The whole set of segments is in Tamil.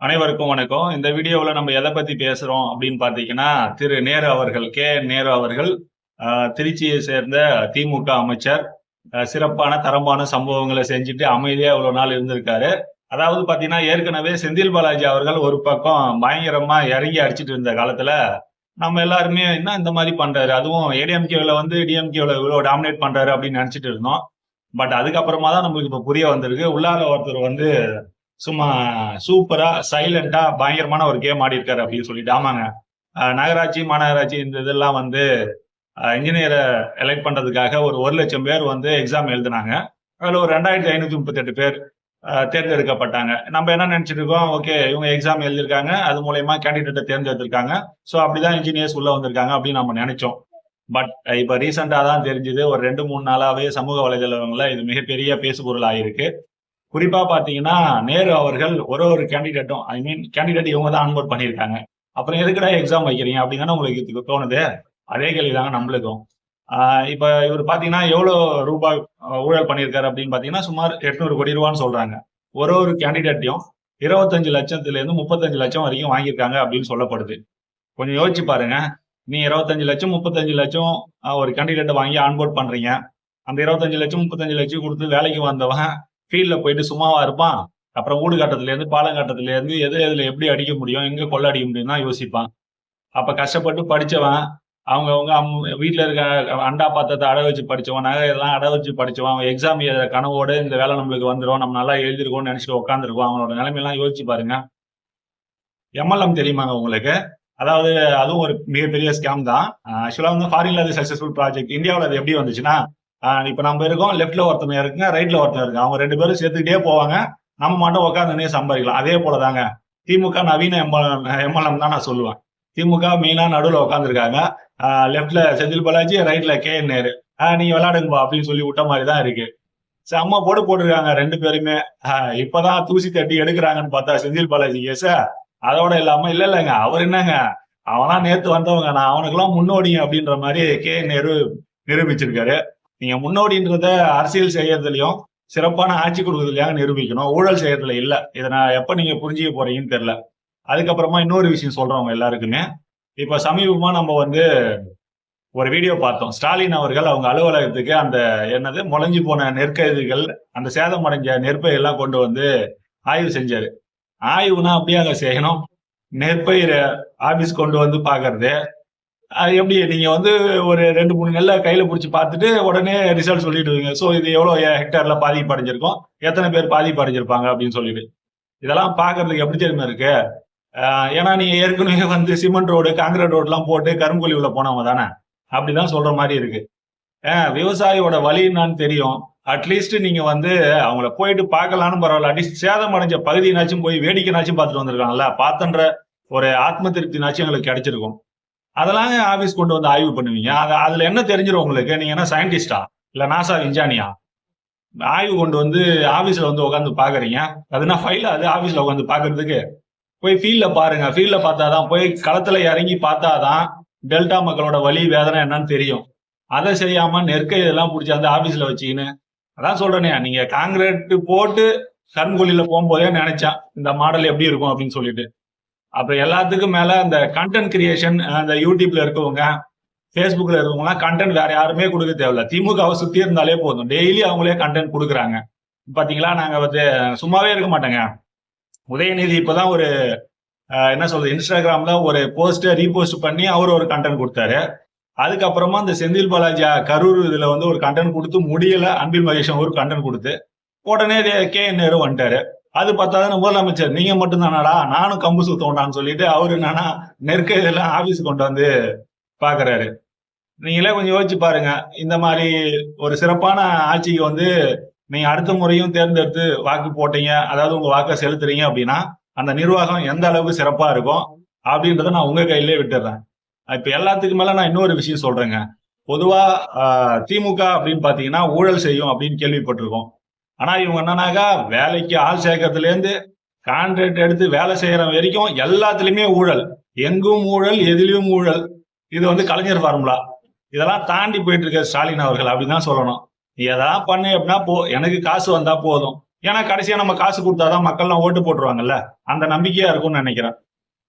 அனைவருக்கும் வணக்கம். இந்த வீடியோவில் நம்ம எதை பற்றி பேசுகிறோம் அப்படின்னு பார்த்தீங்கன்னா திரு நேரு அவர்கள் கே நேரு அவர்கள் திருச்சியை சேர்ந்த திமுக அமைச்சர் சிறப்பான தரமான சம்பவங்களை செஞ்சுட்டு அமைதியாக இவ்வளோ நாள் இருந்திருக்காரு. அதாவது பார்த்தீங்கன்னா ஏற்கனவே செந்தில் பாலாஜி அவர்கள் ஒரு பக்கம் பயங்கரமாக இறங்கி அடிச்சிட்டு இருந்த காலத்தில் நம்ம எல்லாருமே என்ன இந்த மாதிரி பண்ணுறாரு அதுவும் ஏடிஎம்கேவில் வந்து டிஎம்கேவில் இவ்வளோ டாமினேட் பண்ணுறாரு அப்படின்னு நினச்சிட்டு இருந்தோம். பட் அதுக்கப்புறமா தான் நம்மளுக்கு இப்போ புரிய வந்திருக்கு. உள்ளார ஒருத்தர் வந்து சும்மா சூப்பரா சைலண்டா பயங்கரமான ஒரு கேம் ஆடி இருக்காரு அப்படின்னு சொல்லிட்டு. ஆமாங்க. நகராட்சி மாநகராட்சி இந்த இதெல்லாம் வந்து இன்ஜினியரை எலெக்ட் பண்றதுக்காக ஒரு ஒரு லட்சம் பேர் வந்து எக்ஸாம் எழுதினாங்க. அதில் ஒரு ரெண்டாயிரத்தி ஐநூத்தி முப்பத்தெட்டு பேர் தேர்ந்தெடுக்கப்பட்டாங்க. நம்ம என்ன நினைச்சிட்டு இருக்கோம்? ஓகே இவங்க எக்ஸாம் எழுதிருக்காங்க அது மூலயமா கேண்டிடேட்டை தேர்ந்தெடுத்திருக்காங்க. ஸோ அப்படிதான் இன்ஜினியர்ஸ் உள்ள வந்திருக்காங்க அப்படின்னு நம்ம நினைச்சோம். பட் இப்போ ரீசெண்டாக தான் தெரிஞ்சது. ஒரு ரெண்டு மூணு நாளாவே சமூக வலைதளங்களில் இது மிகப்பெரிய பேசுபொருள் ஆயிருக்கு குறிப்பா பாத்தீங்கன்னா நேரு அவர்கள் ஒரு ஒரு கேண்டிடேட்டும் ஐ மீன் கேண்டிடேட் இவங்க தான் அன்போட் பண்ணியிருக்காங்க. அப்புறம் எதுக்குடா எக்ஸாம் வைக்கிறீங்க? அப்படின்னு தானே உங்களுக்கு தோணுது. அதே கேள்வி தாங்க நம்மளுக்கும் இப்ப இவர் பாத்தீங்கன்னா எவ்வளவு ரூபாய் ஊழல் பண்ணியிருக்காரு அப்படின்னு பாத்தீங்கன்னா சுமார் எட்நூறு கோடி ரூபான்னு சொல்றாங்க. ஒரு ஒரு கேண்டிடேட்டையும் இருபத்தஞ்சு லட்சத்துல இருந்து முப்பத்தஞ்சு லட்சம் வரைக்கும் வாங்கியிருக்காங்க அப்படின்னு சொல்லப்படுது. கொஞ்சம் யோசிச்சு பாருங்க. நீ இருபத்தஞ்சு லட்சம் முப்பத்தஞ்சு லட்சம் ஒரு கேண்டிடேட்டை வாங்கி ஆன்போர்ட் பண்றீங்க. அந்த இருபத்தஞ்சு லட்சம் முப்பத்தஞ்சு லட்சம் கொடுத்து வேலைக்கு வந்தவன் ஃபீல்டில் போயிட்டு சும்மாவா இருப்பான். அப்புறம் ஊடு பாலங்காட்டத்துலேருந்து எது எதில் எப்படி அடிக்க முடியும் எங்கே கொள்ள அடிக்க முடியும் தான் யோசிப்பான். அப்போ கஷ்டப்பட்டு படிச்சவன் அவங்கவுங்க அவங்க வீட்டுல இருக்க அண்டா பாத்திரத்தை அடை வச்சு படித்தவன் நகை எல்லாம் அடை வச்சு படித்தவன் அவன் எக்ஸாம் எழுதுற கனவோடு இந்த வேலை நம்மளுக்கு வந்துடும் நம்ம நல்லா எழுதிருக்கோம்னு நினச்சிட்டு உட்காந்துருக்கோம் அவங்களோட நிலைமையெல்லாம் யோசிச்சு பாருங்க. எம்எல்எம் தெரியுமாங்க உங்களுக்கு? அதாவது அதுவும் ஒரு மிகப்பெரிய ஸ்கேம் தான். ஆக்சுவலாக வந்து ஃபாரின்ல அது சக்ஸஸ்ஃபுல் ப்ராஜெக்ட் இந்தியாவில் அது எப்படி வந்துச்சுன்னா இப்ப நம்ம இருக்கோம் லெஃப்ட்ல ஒருத்தவங்க இருக்குங்க ரைட்ல ஒருத்தர் இருக்கு அவங்க ரெண்டு பேரும் சேர்த்துக்கிட்டே போவாங்க. நம்ம மட்டும் உட்காந்துனே சம்பாதிக்கலாம். அதே போலதாங்க. திமுக நவீன எம்எல்எம் எம்எல்எம் தான் நான் சொல்லுவேன். திமுக மெயினா நடுவில் உட்காந்துருக்காங்க லெஃப்ட்ல செந்தில் பாலாஜி ரைட்ல கே என் நேரு. ஆஹ் நீங்க விளையாடுங்கப்பா அப்படின்னு சொல்லி விட்ட மாதிரி தான் இருக்கு. செம்ம போடு போட்டிருக்காங்க ரெண்டு பேருமே. இப்பதான் தூசி தட்டி எடுக்கிறாங்கன்னு பார்த்தா செந்தில் பாலாஜி கேஸ அதோட இல்லாம இல்ல இல்லைங்க. அவர் என்னங்க? அவனா நேத்து வந்தவங்க. நான் அவனுக்கெல்லாம் முன்னோடிங்க அப்படின்ற மாதிரி கே நேரு நிரூபிச்சிருக்காரு. நீங்க முன்னோடின்றத அரசியல் செய்யறதுலயும் சிறப்பான ஆட்சி கொடுக்கறதுலயாக நிரூபிக்கணும். ஊழல் செய்யறதுல இல்ல. இதை நான் எப்ப நீங்க புரிஞ்சுக்க போறீங்கன்னு தெரியல. அதுக்கப்புறமா இன்னொரு விஷயம் சொல்றவங்க எல்லாருக்குமே. இப்ப சமீபமா நம்ம வந்து ஒரு வீடியோ பார்த்தோம். ஸ்டாலின் அவர்கள் அவங்க அலுவலகத்துக்கு அந்த என்னது முளைஞ்சு போன நெற்கதிர்கள் அந்த சேதமடைஞ்ச நெற்பை எல்லாம் கொண்டு வந்து ஆய்வு செஞ்சாரு. ஆய்வுனா அப்படியே அங்க செய்யணும். நெற்பயிரை ஆபீஸ் கொண்டு வந்து பாக்குறது அது எப்படி நீங்க வந்து ஒரு ரெண்டு மூணு நெல்லை கையில பிடிச்சி பார்த்துட்டு உடனே ரிசல்ட் சொல்லிடுவீங்க ஸோ இது எவ்வளவு ஹெக்டர்ல பாதிப்பு அடைஞ்சிருக்கும்? எத்தனை பேர் பாதிப்பு அடைஞ்சிருப்பாங்க அப்படின்னு சொல்லிட்டு. இதெல்லாம் பார்க்கறதுக்கு எப்படி தெரியுமா இருக்கு? ஏன்னா நீ ஏற்கனவே வந்து சிமெண்ட் ரோடு காங்கிரீட் ரோடுலாம் போட்டு கரும்புலி உள்ள போனவங்க தானே? அப்படிதான் சொல்ற மாதிரி இருக்கு. ஆஹ் விவசாயியோட வழி என்னன்னு தெரியும். அட்லீஸ்ட் நீங்க வந்து அவங்கள போயிட்டு பார்க்கலான்னு பரவாயில்ல. அட்லீஸ்ட் சேதம் அடைஞ்ச பகுதினாச்சும் போய் வேடிக்கைனாச்சும் பார்த்துட்டு வந்திருக்காங்கல்ல? பார்த்தன்ற ஒரு ஆத்ம திருப்தினாச்சும் எங்களுக்கு கிடைச்சிருக்கும். அதெல்லாம் ஆபீஸ் கொண்டு வந்து ஆய்வு பண்ணுவீங்க. அது அதுல என்ன தெரிஞ்சிடும் உங்களுக்கு? நீங்க என்ன சயின்டிஸ்டா இல்ல நாசா விஞ்ஞானியா ஆய்வு கொண்டு வந்து ஆபீஸ்ல வந்து உட்காந்து பாக்குறீங்க. அதுனா ஃபைல் அது ஆபீஸ்ல உட்காந்து பாக்குறதுக்கு? போய் ஃபீல்ட்ல பாருங்க. ஃபீல்ட்ல பார்த்தாதான் போய் களத்துல இறங்கி பார்த்தாதான் டெல்டா மக்களோட வலி வேதனை என்னன்னு தெரியும். அதை செய்யாம நெற்கை இதெல்லாம் பிடிச்சி அந்த ஆபீஸ்ல வச்சுக்கின்னு. அதான் சொல்றேனே நீங்க காங்கிரீட் போட்டு கருங்குழியில போகும்போதே நினைச்சேன் இந்த மாடல் எப்படி இருக்கும் அப்படின்னு சொல்லிட்டு. அப்புறம் எல்லாத்துக்கும் மேல அந்த கண்டென்ட் கிரியேஷன் அந்த யூடியூப்ல இருக்கவங்க ஃபேஸ்புக்ல இருக்கவங்க கண்டென்ட் வேற யாருமே கொடுக்க தேவையில்ல. திமுகவை சுத்தி இருந்தாலே போதும். டெய்லி அவங்களே கண்டென்ட் கொடுக்குறாங்க. பாத்தீங்களா? நாங்க வந்து சும்மாவே இருக்க மாட்டோங்க. உதயநிதி இப்பதான் ஒரு என்ன சொல்றது இன்ஸ்டாகிராம்ல ஒரு போஸ்ட் ரீபோஸ்ட் பண்ணி அவர் ஒரு கண்டென்ட் கொடுத்தாரு. அதுக்கப்புறமா இந்த செந்தில் பாலாஜி கரூர் இதுல வந்து ஒரு கண்டென்ட் கொடுத்து முடியல. அன்பில் மகேஷன் ஒரு கண்டென்ட் கொடுத்து உடனே கே என் நேரு வந்துட்டாரு. அது பார்த்தாதான் முதலமைச்சர் நீங்க மட்டும் தானாடா நானும் கம்பு சுத்தோண்டான்னு சொல்லிட்டு அவரு என்னன்னா நெற்க இதெல்லாம் ஆபீஸ் கொண்டு வந்து பாக்குறாரு நீங்களே கொஞ்சம் யோசிச்சு பாருங்க இந்த மாதிரி ஒரு சிறப்பான ஆட்சிக்கு வந்து நீங்க அடுத்த முறையும் தேர்ந்தெடுத்து வாக்கு போட்டீங்க அதாவது உங்க வாக்கை செலுத்துறீங்க அப்படின்னா அந்த நிர்வாகம் எந்த அளவுக்கு சிறப்பா இருக்கும் அப்படின்றத நான் உங்க கையிலே விட்டுறேன். இப்ப எல்லாத்துக்கும் மேல நான் இன்னொரு விஷயம் சொல்றேங்க. பொதுவா திமுக அப்படின்னு பாத்தீங்கன்னா ஊழல் செய்யும் அப்படின்னு கேள்விப்பட்டிருக்கோம். ஆனால் இவங்க என்னன்னாக்கா வேலைக்கு ஆள் சேர்க்கறதுலேருந்து கான்ட்ராக்ட் எடுத்து வேலை செய்கிற வரைக்கும் எல்லாத்துலேயுமே ஊழல். எங்கும் ஊழல் எதிலையும் ஊழல். இது வந்து கலைஞர் ஃபார்முலா இதெல்லாம் தாண்டி போயிட்டு இருக்க ஸ்டாலின் அவர்கள் அப்படின்னு தான் சொல்லணும். நீ எதெல்லாம் பண்ணு அப்படின்னா போ எனக்கு காசு வந்தா போதும். ஏன்னா கடைசியா நம்ம காசு கொடுத்தாதான் மக்கள்லாம் ஓட்டு போட்டுருவாங்கல்ல. அந்த நம்பிக்கையா இருக்கும்னு நினைக்கிறேன்.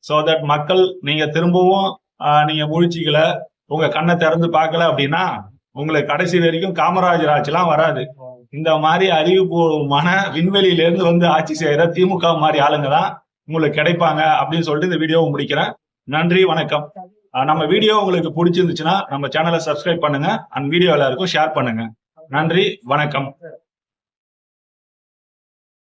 ஸோ தட் மக்கள் நீங்க திரும்பவும் நீங்கள் நீங்க முழிச்சிக்கல உங்க கண்ணை திறந்து பார்க்கல அப்படின்னா உங்களுக்கு கடைசி வரைக்கும் காமராஜர் ஆட்சிலாம் வராது. இந்த மாதிரி அறிவுபூர்வமான விண்வெளியில இருந்து வந்து ஆட்சி செய்யற திமுக மாதிரி ஆளுங்க தான் உங்களுக்கு கிடைப்பாங்க அப்படின்னு சொல்லிட்டு இந்த வீடியோவை முடிக்கிறேன். நன்றி வணக்கம். நம்ம வீடியோ உங்களுக்கு பிடிச்சிருந்துச்சுன்னா நம்ம சேனலை சப்ஸ்கிரைப் பண்ணுங்க. அண்ட் வீடியோ எல்லாருக்கும் ஷேர் பண்ணுங்க. நன்றி வணக்கம்.